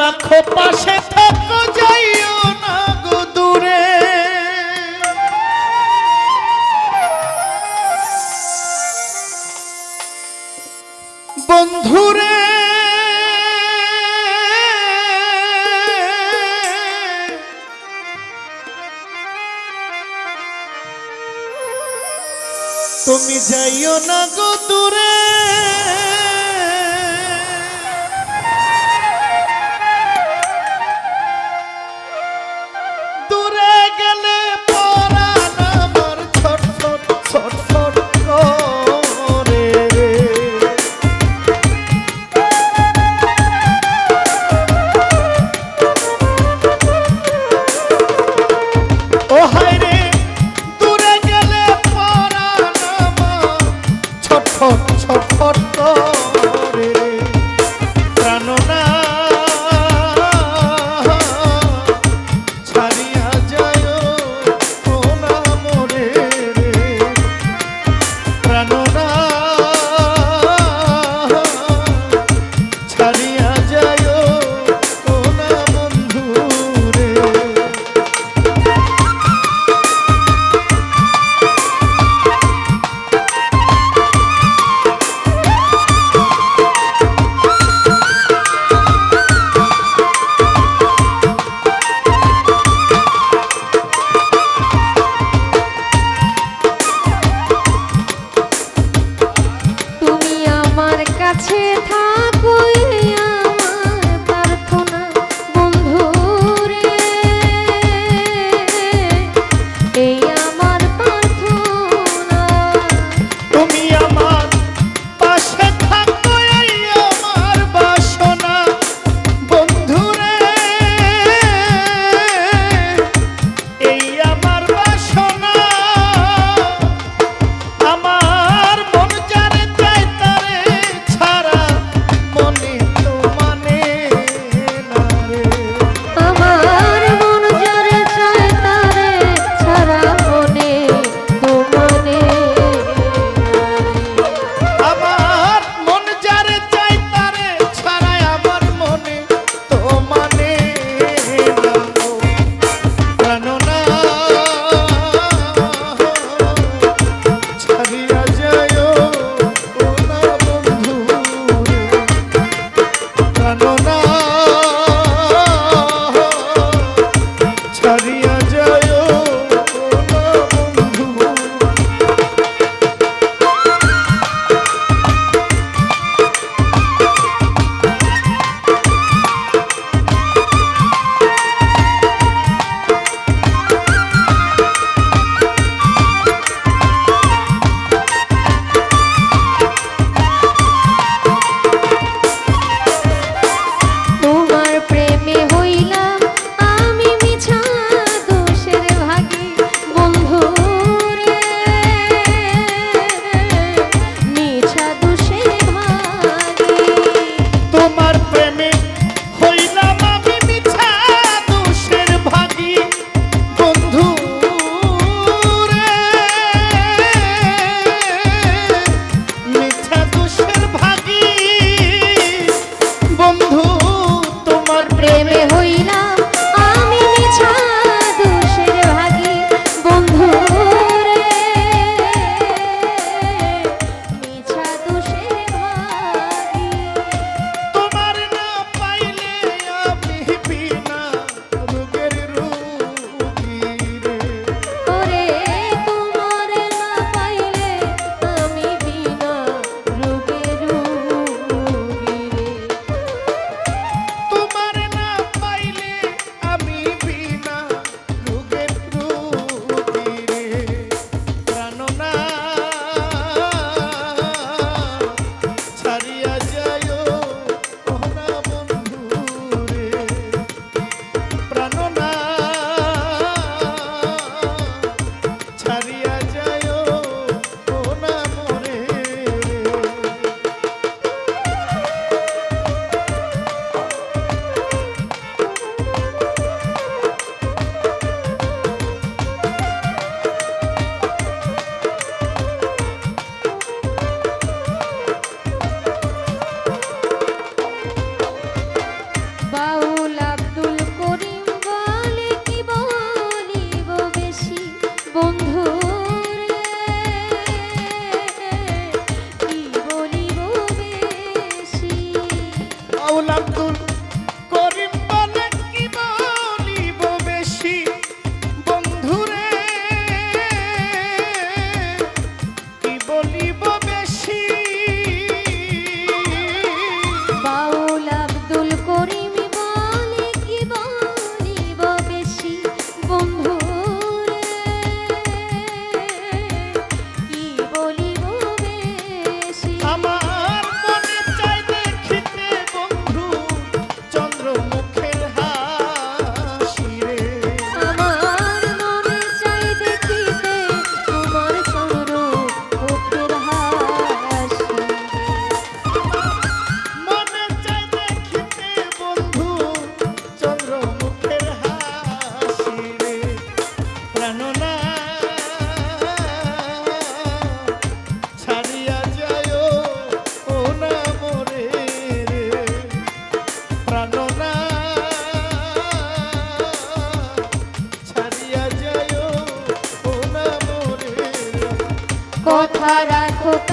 রাখো পাশে থাকো যাইও না গো দূরে। বন্ধুরে তুমি যাইও না গো দূরে। দূরে তুমি আউল আব্দুল রাখো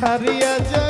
ছাড়িয়া যায়।